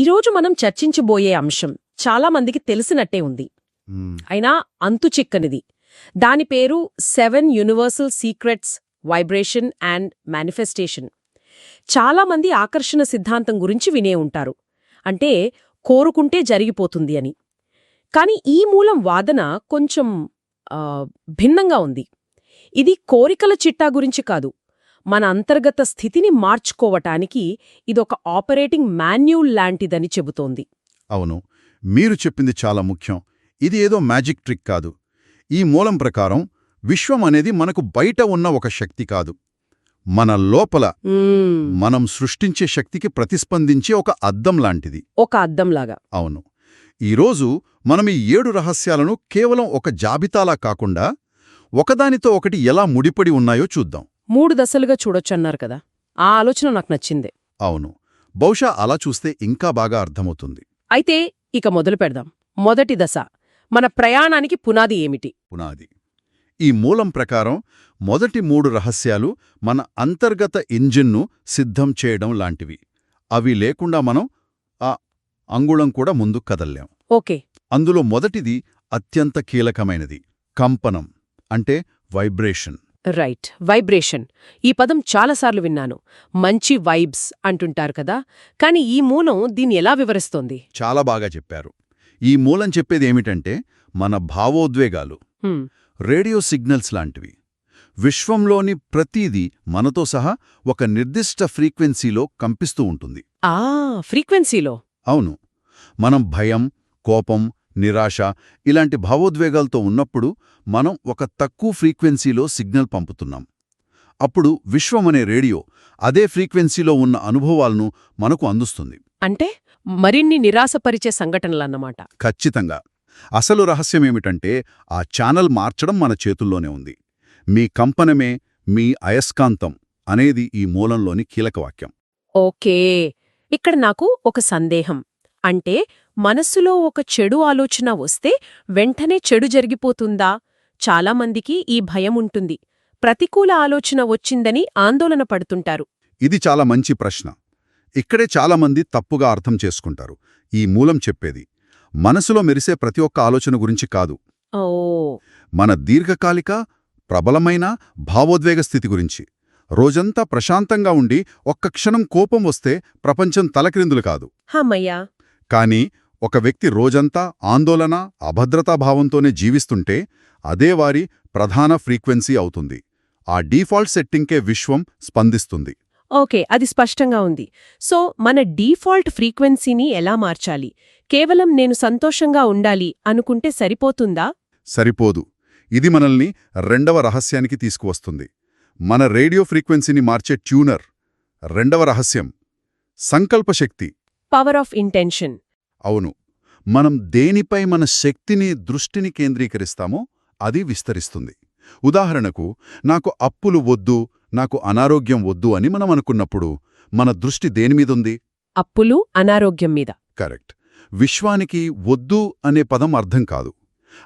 ఈరోజు మనం చర్చించబోయే అంశం చాలా మందికి తెలిసినట్టే ఉంది. అయినా అంతు చిక్కనిది. దాని పేరు seven universal secrets vibration and manifestation. చాలా మంది ఆకర్షణ సిద్ధాంతం గురించి వినే ఉంటారు. అంటే కోరుకుంటే జరిగిపోతుంది అని. కాని ఈ మూలం వాదన కొంచెం భిన్నంగా ఉంది. ఇది కోరికల చిట్టా గురించి కాదు. మన అంతర్గత స్థితిని మార్చుకోవటానికి ఇదొక ఆపరేటింగ్ మాన్యూల్ లాంటిదని చెబుతోంది. అవును మీరు చెప్పింది చాలా ముఖ్యం. ఇది ఏదో మ్యాజిక్ ట్రిక్ కాదు. ఈ మూలం ప్రకారం విశ్వం అనేది మనకు బయట ఉన్న ఒక శక్తి కాదు. మన లోపల. మనం సృష్టించే శక్తికి ప్రతిస్పందించే ఒక అద్దం లాంటిది. ఒక అద్దంలాగా. అవును. ఈరోజు మనం ఈ ఏడు రహస్యాలను కేవలం ఒక జాబితాలా కాకుండా ఒకదానితో ఒకటి ఎలా ముడిపడి ఉన్నాయో చూద్దాం. మూడు దశలుగా చూడొచ్చన్నారు కదా. ఆ ఆలోచన నాకు నచ్చింది. అవును. బహుశా అలా చూస్తే ఇంకా బాగా అర్థమవుతుంది. అయితే ఇక మొదలు పెడదాం. మొదటి దశ. మన ప్రయాణానికి పునాది ఏమిటి? పునాది. ఈ మూలం ప్రకారం మొదటి మూడు రహస్యాలు మన అంతర్గత ఇంజిన్ను సిద్ధం చేయడం లాంటివి. అవి లేకుండా మనం ఆ అంగుళం కూడా ముందు కదల్లేం. ఓకే. అందులో మొదటిది అత్యంత కీలకమైనది. కంపనం అంటే వైబ్రేషన్. రైట్ వైబ్రేషన్ ఈ పదం చాలాసార్లు విన్నాను. మంచి వైబ్స్ అంటుంటారు కదా. కాని ఈ మూలం దీన్ని ఎలా వివరిస్తోంది? చాలా బాగా చెప్పారు. ఈ మూలం చెప్పేది ఏమిటంటే మన భావోద్వేగాలు. రేడియో సిగ్నల్స్ లాంటివి. విశ్వంలోని ప్రతీదీ మనతో సహా ఒక నిర్దిష్ట ఫ్రీక్వెన్సీలో కంపిస్తూ ఉంటుంది. ఆ ఫ్రీక్వెన్సీలో. అవును. మనం భయం కోపం నిరాశ ఇలాంటి భావోద్వేగాలతో ఉన్నప్పుడు మనం ఒక తక్కువ ఫ్రీక్వెన్సీలో సిగ్నల్ పంపుతున్నాం. అప్పుడు విశ్వమనే రేడియో అదే ఫ్రీక్వెన్సీలో ఉన్న అనుభవాలను మనకు అందిస్తుంది. అంటే మరిన్ని నిరాశపరిచే సంఘటనలన్నమాట. ఖచ్చితంగా. అసలు రహస్యమేమిటంటే ఆ ఛానల్ మార్చడం మన చేతుల్లోనే ఉంది. మీ కంపనమే మీ అయస్కాంతం అనేది ఈ మూలంలోని కీలకవాక్యం ఓకే. ఇక్కడ నాకు ఒక సందేహం. అంటే మనస్సులో ఒక చెడు ఆలోచన వస్తే వెంటనే చెడు జరిగిపోతుందా? చాలామందికి ఈ భయం ఉంటుంది. ప్రతికూల ఆలోచన వచ్చిందని ఆందోళన పడుతుంటారు. ఇది చాలా మంచి ప్రశ్న. ఇక్కడే చాలామంది తప్పుగా అర్థం చేసుకుంటారు. ఈ మూలం చెప్పేది మనసులో మెరిసే ప్రతి ఒక్క ఆలోచన గురించి కాదు. మన దీర్ఘకాలిక ప్రబలమైన భావోద్వేగ స్థితి గురించి. రోజంతా ప్రశాంతంగా ఉండి ఒక్క క్షణం కోపం వస్తే ప్రపంచం తలక్రిందులు కాదు. హమ్మయ్యా. కానీ ఒక వ్యక్తి రోజంతా ఆందోళన అభద్రతాభావంతోనే జీవిస్తుంటే అదే వారి ప్రధాన ఫ్రీక్వెన్సీ అవుతుంది. ఆ డీఫాల్ట్ సెట్టింగ్కే విశ్వం స్పందిస్తుంది. ఓకే అది స్పష్టంగా ఉంది. సో మన డీఫాల్ట్ ఫ్రీక్వెన్సీని ఎలా మార్చాలి? కేవలం నేను సంతోషంగా ఉండాలి అనుకుంటే సరిపోతుందా? సరిపోదు. ఇది మనల్ని రెండవ రహస్యానికి తీసుకువస్తుంది. మన రేడియో ఫ్రీక్వెన్సీని మార్చే ట్యూనర్. రెండవ రహస్యం. సంకల్పశక్తి పవర్ ఆఫ్ ఇంటెన్షన్. అవును. మనం దేనిపై మన శక్తిని దృష్టిని కేంద్రీకరిస్తామో అది విస్తరిస్తుంది. ఉదాహరణకు నాకు అప్పులు వద్దు నాకు అనారోగ్యం వద్దు అని మనం అనుకున్నప్పుడు మన దృష్టి దేనిమీదుంది అప్పులు అనారోగ్యం మీద. కరెక్ట్. విశ్వానికి వద్దు అనే పదం అర్థం కాదు.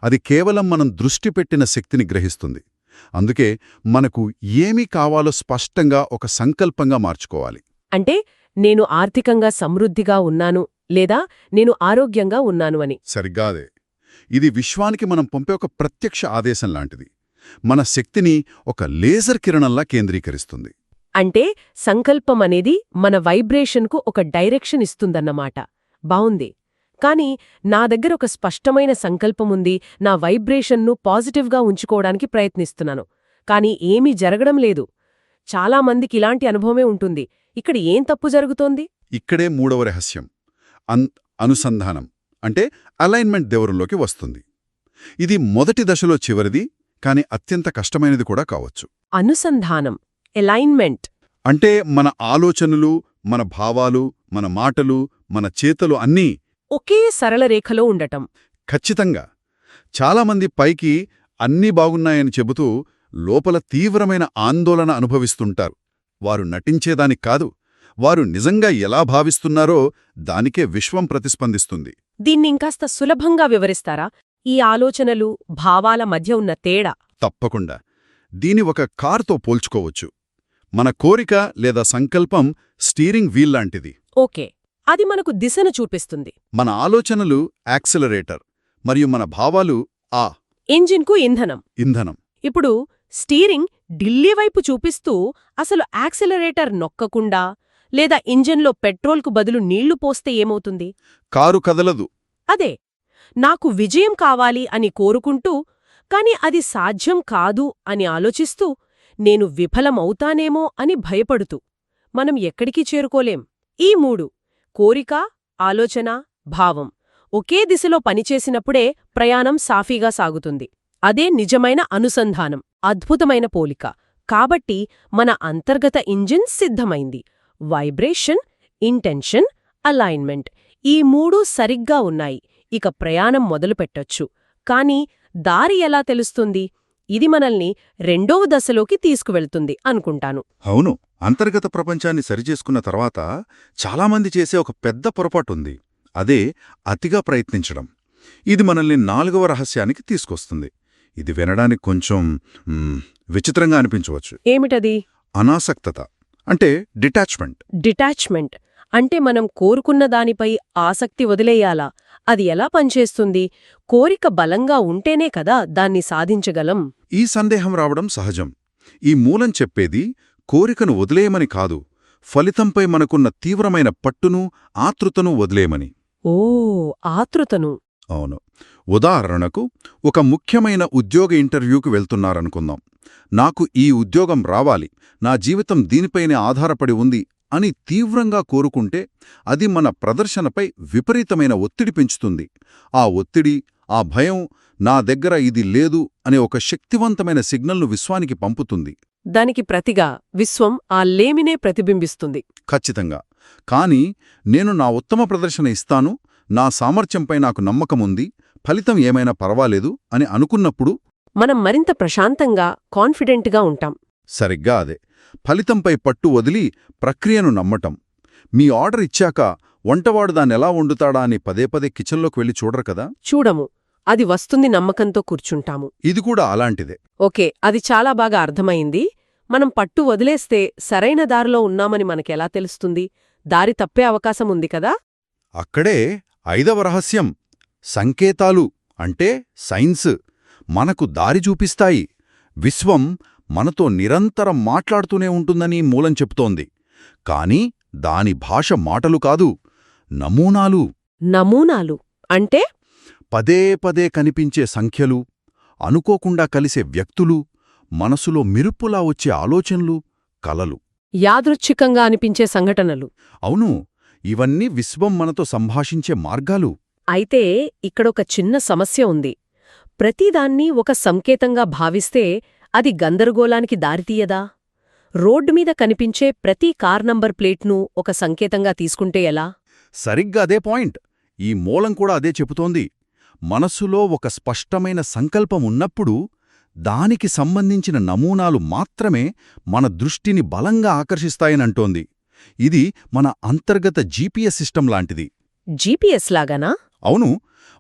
అది కేవలం మనం దృష్టి పెట్టిన శక్తిని గ్రహిస్తుంది. అందుకే మనకు ఏమి కావాలో స్పష్టంగా ఒక సంకల్పంగా మార్చుకోవాలి. అంటే నేను ఆర్థికంగా సమృద్ధిగా ఉన్నాను లేదా నేను ఆరోగ్యంగా ఉన్నాను అని. సరిగ్గా అదే ఇది విశ్వానికి మనం పంపే ఒక ప్రత్యక్ష ఆదేశం లాంటిది. మన శక్తిని ఒక లేజర్ కిరణంలా కేంద్రీకరిస్తుంది. అంటే సంకల్పం అనేది మన వైబ్రేషన్కు ఒక డైరెక్షన్ ఇస్తుందన్నమాట. బావుంది. కాని నా దగ్గర ఒక స్పష్టమైన సంకల్పముంది నా వైబ్రేషన్ను పాజిటివ్గా ఉంచుకోవడానికి ప్రయత్నిస్తున్నాను. కాని ఏమీ జరగడం లేదు. చాలామందికి ఇలాంటి అనుభవమే ఉంటుంది. ఇక్కడ ఏం తప్పు జరుగుతోంది? ఇక్కడే మూడవ రహస్యం. అనుసంధానం అంటే అలైన్మెంట్ దేవురంలోకి వస్తుంది. ఇది మొదటి దశలో చివరిది కాని అత్యంత కష్టమైనది కూడా కావచ్చు. అనుసంధానం ఎలైన్మెంట్ అంటే మన ఆలోచనలు మన భావాలు మన మాటలు మన చేతలు అన్నీ ఒకే సరళ రేఖలో ఉండటం. ఖచ్చితంగా. చాలామంది పైకి అన్నీ బాగున్నాయని చెబుతూ లోపల తీవ్రమైన ఆందోళన అనుభవిస్తుంటారు. వారు నటించేదానికి కాదు. వారు నిజంగా ఎలా భావిస్తున్నారో దానికే విశ్వం ప్రతిస్పందిస్తుంది. దీన్నింకాస్త సులభంగా వివరిస్తారా? ఈ ఆలోచనలు భావాల మధ్య ఉన్న తేడా? తప్పకుండా. దీని ఒక కార్తో పోల్చుకోవచ్చు. మన కోరిక లేదా సంకల్పం స్టీరింగ్ వీల్ లాంటిది. ఓకే. అది మనకు దిశను చూపిస్తుంది. మన ఆలోచనలు యాక్సిలరేటర్ మరియు మన భావాలు ఆ ఇంజిన్కు ఇంధనం. ఇంధనం. ఇప్పుడు స్టీరింగ్ ఢిల్లీ వైపు చూపిస్తూ అసలు యాక్సిలరేటర్ నొక్కకుండా లేదా ఇంజన్లో పెట్రోల్కు బదులు నీళ్ళు పోస్తే ఏమవుతుంది? కారు కదలదు. అదే నాకు విజయం కావాలి అని కోరుకుంటూ కాని అది సాధ్యం కాదు అని ఆలోచిస్తూ నేను విఫలమవుతానేమో అని భయపడుతూ మనం ఎక్కడికి చేరుకోలేం. ఈ మూడు కోరిక ఆలోచన భావం ఒకే దిశలో పనిచేసినప్పుడే ప్రయాణం సాఫీగా సాగుతుంది. అదే నిజమైన అనుసంధానం అద్భుతమైన పోలిక. కాబట్టి మన అంతర్గత ఇంజిన్ సిద్ధమైంది. వైబ్రేషన్ ఇంటెన్షన్ అలైన్మెంట్ ఈ మూడూ సరిగ్గా ఉన్నాయి. ఇక ప్రయాణం మొదలుపెట్టొచ్చు కాని దారి ఎలా తెలుస్తుంది? ఇది మనల్ని రెండవ దశలోకి తీసుకువెళ్తుంది అనుకుంటాను. అవును. అంతర్గత ప్రపంచాన్ని సరిచేసుకున్న తర్వాత చాలామంది చేసే ఒక పెద్ద పొరపాటుంది. అదే అతిగా ప్రయత్నించడం. ఇది మనల్ని నాలుగవ రహస్యానికి తీసుకొస్తుంది. ఇది వినడానికి కొంచెం విచిత్రంగా అనిపించవచ్చు. ఏమిటది? అనాసక్తత. అంటే డిటాచ్మెంట్ డిటాచ్మెంట్ అంటే మనం కోరుకున్న దానిపై ఆసక్తి వదిలేయాలా? అది ఎలా పనిచేస్తుంది? కోరిక బలంగా ఉంటేనే కదా దాన్ని సాధించగలం. ఈ సందేహం రావడం సహజం. ఈ మూలం చెప్పేది కోరికను వదిలేయమని కాదు ఫలితంపై మనకున్న తీవ్రమైన పట్టును ఆతృతను వదిలేయమని. ఓ ఆతృతను. అవును. ఉదాహరణకు ఒక ముఖ్యమైన ఉద్యోగ ఇంటర్వ్యూకి వెళ్తున్నారనుకుందాం. నాకు ఈ ఉద్యోగం రావాలి నా జీవితం దీనిపైనే ఆధారపడి ఉంది అని తీవ్రంగా కోరుకుంటే అది మన ప్రదర్శనపై విపరీతమైన ఒత్తిడి పెంచుతుంది. ఆ ఒత్తిడి ఆ భయం నా దగ్గర ఇది లేదు అనే ఒక శక్తివంతమైన సిగ్నల్ను విశ్వానికి పంపుతుంది. దానికి ప్రతిగా విశ్వం ఆ లేమినే ప్రతిబింబిస్తుంది. ఖచ్చితంగా. కాని నేను నా ఉత్తమ ప్రదర్శన ఇస్తాను నా సామర్థ్యంపై నాకు నమ్మకముంది ఫలితం ఏమైనా పర్వాలేదు అని అనుకున్నప్పుడు మనం మరింత ప్రశాంతంగా కాన్ఫిడెంట్గా ఉంటాం. సరిగ్గా అదే. ఫలితంపై పట్టు వదిలి ప్రక్రియను నమ్మటం. మీ ఆర్డర్ ఇచ్చాక వంటవాడు దాన్నెలా వండుతాడా అని పదే పదే కిచెన్లోకి వెళ్ళి చూడరు కదా? చూడము. అది వస్తుంది నమ్మకంతో కూర్చుంటాము. ఇది కూడా అలాంటిదే. ఓకే అది చాలా బాగా అర్థమైంది. మనం పట్టు వదిలేస్తే సరైన దారిలో ఉన్నామని మనకెలా తెలుస్తుంది? దారి తప్పే అవకాశం ఉంది కదా? అక్కడే ఐదవ రహస్యం సంకేతాలు అంటే సైన్స్ మనకు దారి చూపిస్తాయి. విశ్వం మనతో నిరంతరం మాట్లాడుతూనే ఉంటుందని మూలం చెప్తోంది. కాని దాని భాష మాటలు కాదు నమూనాలు. నమూనాలు అంటే? పదే పదే కనిపించే సంఖ్యలు అనుకోకుండా కలిసే వ్యక్తులు మనసులో మిరుపులా వచ్చే ఆలోచనలు కలలు. యాదృచ్ఛికంగా అనిపించే సంఘటనలు. అవును ఇవన్నీ విశ్వం మనతో సంభాషించే మార్గాలు. అయితే ఇక్కడొక చిన్న సమస్య ఉంది. ప్రతిదాన్ని ఒక సంకేతంగా భావిస్తే అది గందరగోళానికి దారితీయదా? రోడ్డు మీద కనిపించే ప్రతి కార్ నంబర్ ప్లేట్ను ఒక సంకేతంగా తీసుకుంటే ఎలా? సరిగ్గా అదే పాయింట్. ఈ మూలం కూడా అదే చెబుతోంది. మనస్సులో ఒక స్పష్టమైన సంకల్పం ఉన్నప్పుడు దానికి సంబంధించిన నమూనాలు మాత్రమే మన దృష్టిని బలంగా ఆకర్షిస్తాయనంటోంది. ఇది మన అంతర్గత జీపీఎస్ సిస్టమ్ లాంటిది. జీపీఎస్ లాగానా? అవును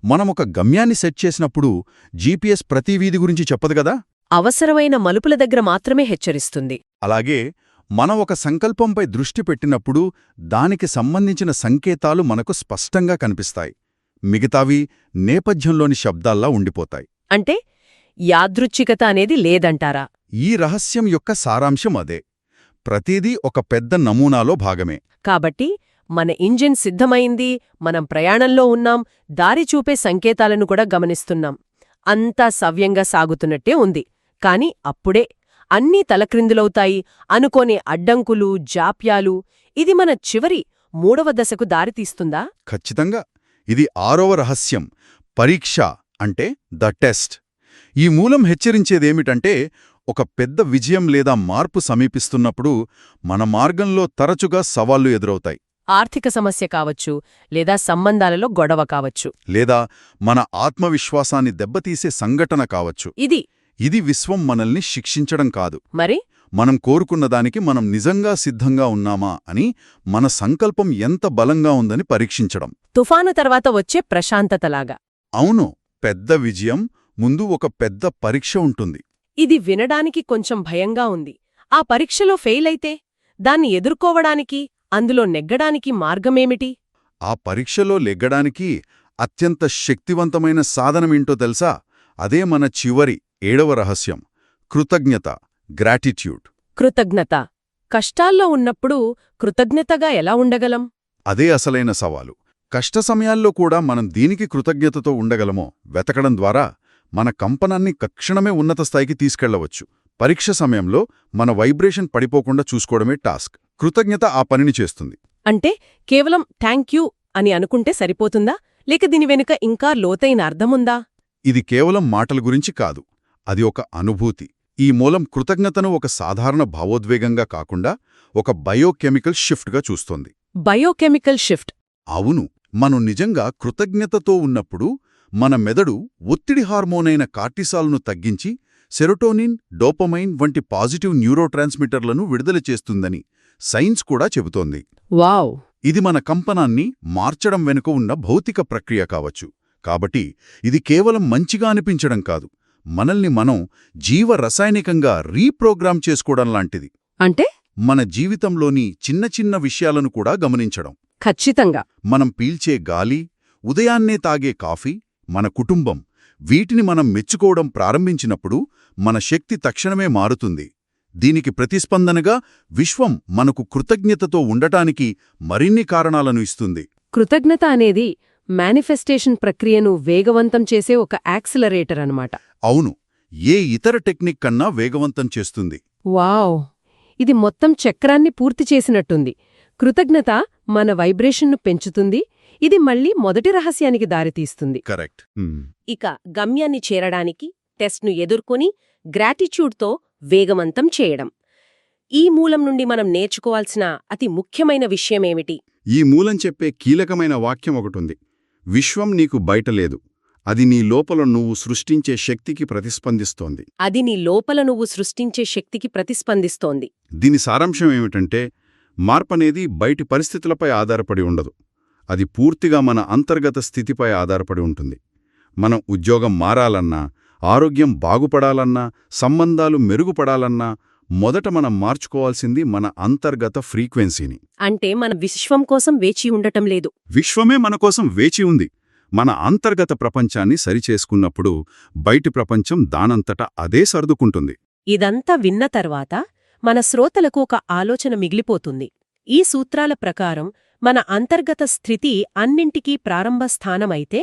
మనమొక గమ్యాన్ని సెట్ చేసినప్పుడు జీపీఎస్ ప్రతి వీధి గురించి చెప్పదు గదా అవసరమైన మలుపుల దగ్గర మాత్రమే హెచ్చరిస్తుంది. అలాగే మనం ఒక సంకల్పంపై దృష్టి పెట్టినప్పుడు దానికి సంబంధించిన సంకేతాలు మనకు స్పష్టంగా కనిపిస్తాయి. మిగతావి నేపథ్యంలోని శబ్దాల్లా ఉండిపోతాయి. అంటే యాదృచ్ఛికత అనేది లేదంటారా? ఈ రహస్యం యొక్క సారాంశం అదే. ప్రతిదీ ఒక పెద్ద నమూనాలో భాగమే. కాబట్టి మన ఇంజిన్ సిద్ధమైంది మనం ప్రయాణంలో ఉన్నాం దారి చూపే సంకేతాలను కూడా గమనిస్తున్నాం. అంతా సవ్యంగా సాగుతున్నట్టే ఉంది. కాని అప్పుడే అన్నీ తలక్రిందులవుతాయి. అనుకోనే అడ్డంకులు జాప్యాలు. ఇది మన చివరి మూడవ దశకు దారితీస్తుందా? ఖచ్చితంగా. ఇది ఆరవ రహస్యం. పరీక్ష అంటే ద టెస్ట్. ఈ మూలం హెచ్చరించేదేమిటంటే ఒక పెద్ద విజయం లేదా మార్పు సమీపిస్తున్నప్పుడు మన మార్గంలో తరచుగా సవాళ్ళు ఎదురవుతాయి. ఆర్థిక సమస్య కావచ్చు లేదా సంబంధాలలో గొడవ కావచ్చు. లేదా మన ఆత్మవిశ్వాసాన్ని దెబ్బతీసే సంఘటన కావచ్చు. ఇది. ఇది విశ్వం మనల్ని శిక్షించడం కాదు. మరి? మనం కోరుకున్న దానికి మనం నిజంగా సిద్ధంగా ఉన్నామా అని మన సంకల్పం ఎంత బలంగా ఉందని పరీక్షించడం. తుఫాను తర్వాత వచ్చే ప్రశాంతతలాగా. అవును పెద్ద విజయం ముందు ఒక పెద్ద పరీక్ష ఉంటుంది. ఇది వినడానికి కొంచెం భయంగా ఉంది. ఆ పరీక్షలో ఫెయిల్ అయితే దాన్ని ఎదుర్కోవడానికి అందులో నెగ్గడానికి మార్గమేమిటి? ఆ పరీక్షలో లెగ్గడానికి అత్యంత శక్తివంతమైన సాధనమేంటో తెలుసా? అదే మన చివరి ఏడవ రహస్యం. కృతజ్ఞత గ్రాటిట్యూడ్. కృతజ్ఞత. కష్టాల్లో ఉన్నప్పుడు కృతజ్ఞతగా ఎలా ఉండగలం? అదే అసలైన సవాలు. కష్ట సమయాల్లో కూడా మనం దీనికి కృతజ్ఞతతో ఉండగలమో వెతకడం ద్వారా మన కంపనాన్ని తక్షణమే ఉన్నత స్థాయికి తీసుకెళ్ళవచ్చు. పరీక్ష సమయంలో మన వైబ్రేషన్ పడిపోకుండా చూసుకోవడమే టాస్క్. కృతజ్ఞత ఆ పనిని చేస్తుంది. అంటే కేవలం థ్యాంక్ యూ అని అనుకుంటే సరిపోతుందా? లేక దీని వెనుక ఇంకా లోతైన అర్థముందా? ఇది కేవలం మాటల గురించి కాదు. అది ఒక అనుభూతి. ఈ మూలం కృతజ్ఞతను ఒక సాధారణ భావోద్వేగంగా కాకుండా ఒక బయోకెమికల్ షిఫ్ట్గా చూస్తోంది. Biochemical shift. అవును. మనం నిజంగా కృతజ్ఞతతో ఉన్నప్పుడు మన మెదడు ఒత్తిడి హార్మోనైన కార్టిసాల్ను తగ్గించి సెరోటోనిన్ డోపమైన్ వంటి పాజిటివ్ న్యూరోట్రాన్స్మిటర్లను విడుదల చేస్తుందని సైన్స్ కూడా చెబుతోంది. వావ్! ఇది మన కంపనాన్ని మార్చడం వెనుక ఉన్న భౌతిక ప్రక్రియ కావచ్చు. కాబట్టి ఇది కేవలం మంచిగా అనిపించడం కాదు. మనల్ని మనం జీవ రసాయనికంగా రీప్రోగ్రామ్ చేసుకోవడం లాంటిది. అంటే? మన జీవితంలోని చిన్న చిన్న విషయాలను కూడా గమనించడం. ఖచ్చితంగా. మనం పీల్చే గాలి ఉదయాన్నే తాగే కాఫీ మన కుటుంబం వీటిని మనం మెచ్చుకోవడం ప్రారంభించినప్పుడు మన శక్తి తక్షణమే మారుతుంది. దీనికి ప్రతిస్పందనగా విశ్వం మనకు కృతజ్ఞతతో ఉండటానికి మరిన్ని కారణాలను ఇస్తుంది. కృతజ్ఞత అనేది మేనిఫెస్టేషన్ ప్రక్రియను వేగవంతం చేసే ఒక యాక్సిలరేటర్ అన్నమాట. అవును ఏ ఇతర టెక్నిక్ కన్నా వేగవంతం చేస్తుంది. వావ్! ఇది మొత్తం చక్రాన్ని పూర్తి చేసినట్టుంది. కృతజ్ఞత మన వైబ్రేషన్ను పెంచుతుంది ఇది మళ్ళీ మొదటి రహస్యానికి దారితీస్తుంది. కరెక్ట్. ఇక గమ్యాన్ని చేరడానికి టెస్ట్ను ఎదుర్కొని గ్రాటిట్యూడ్తో వేగవంతం చేయడం. ఈ మూలం నుండి మనం నేర్చుకోవాల్సిన అతి ముఖ్యమైన విషయమేమిటి? ఈ మూలం చెప్పే కీలకమైన వాక్యం ఒకటుంది. విశ్వం నీకు బయట లేదు. అది నీ లోపల నువ్వు సృష్టించే శక్తికి ప్రతిస్పందిస్తోంది. అది నీ లోపల నువ్వు సృష్టించే శక్తికి ప్రతిస్పందిస్తోంది. దీని సారాంశం ఏమిటంటే మార్పనేది బయటి పరిస్థితులపై ఆధారపడి ఉండదు. అది పూర్తిగా మన అంతర్గత స్థితిపై ఆధారపడి ఉంటుంది. మనం ఉద్యోగం మారాలన్నా ఆరోగ్యం బాగుపడాలన్నా సంబంధాలు మెరుగుపడాలన్నా మొదట మనం మార్చుకోవాల్సింది మన అంతర్గత ఫ్రీక్వెన్సీని. అంటే మన విశ్వం కోసం వేచి ఉండటం లేదు. విశ్వమే మన కోసం వేచి ఉంది. మన అంతర్గత ప్రపంచాన్ని సరిచేసుకున్నప్పుడు బయటి ప్రపంచం దానంతట అదే సర్దుకుంటుంది. ఇదంతా విన్న తర్వాత మన శ్రోతలకు ఒక ఆలోచన మిగిలిపోతుంది. ఈ సూత్రాల ప్రకారం మన అంతర్గత స్థితి అన్నింటికీ ప్రారంభ స్థానమైతే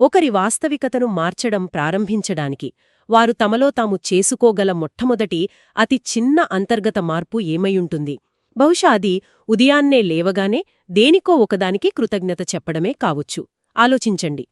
ఒకరి వాస్తవికతను మార్చడం ప్రారంభించడానికి వారు తమలో తాము చేసుకోగల మొట్టమొదటి అతి చిన్న అంతర్గత మార్పు ఏమయుంటుంది బహుశా అది ఉదయాన్నే లేవగానే దేనికో ఒకదానికి కృతజ్ఞత చెప్పడమే కావచ్చు. ఆలోచించండి.